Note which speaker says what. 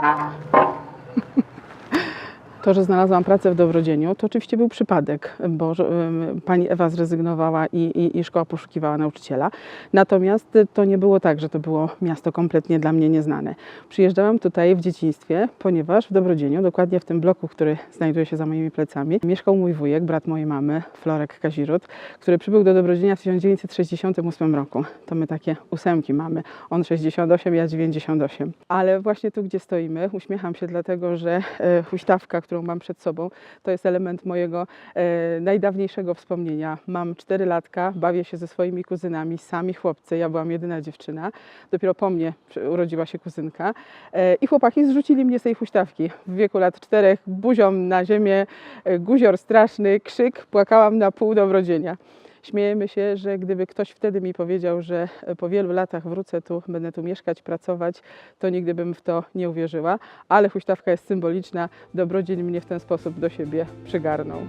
Speaker 1: Ja. To, że znalazłam pracę w Dobrodzieniu, to oczywiście był przypadek, bo pani Ewa zrezygnowała i, i, i szkoła poszukiwała nauczyciela. Natomiast to nie było tak, że to było miasto kompletnie dla mnie nieznane. Przyjeżdżałam tutaj w dzieciństwie, ponieważ w Dobrodzieniu, dokładnie w tym bloku, który znajduje się za moimi plecami, mieszkał mój wujek, brat mojej mamy, Florek Kazirut, który przybył do Dobrodzienia w 1968 roku. To my takie ósemki mamy. On 68, ja 98. Ale właśnie tu, gdzie stoimy, uśmiecham się dlatego, że e, huśtawka, którą mam przed sobą, to jest element mojego e, najdawniejszego wspomnienia. Mam 4 latka, bawię się ze swoimi kuzynami, sami chłopcy, ja byłam jedyna dziewczyna. Dopiero po mnie urodziła się kuzynka. E, I chłopaki zrzucili mnie z tej huśtawki. W wieku lat czterech buzią na ziemię, e, guzior straszny, krzyk, płakałam na pół dobrodzienia. Śmiejemy się, że gdyby ktoś wtedy mi powiedział, że e, po wielu latach wrócę tu, będę tu mieszkać, pracować, to nigdy bym w to nie uwierzyła. Ale huśtawka jest symboliczna. Dobrodzień mnie w ten sposób do siebie przygarnął.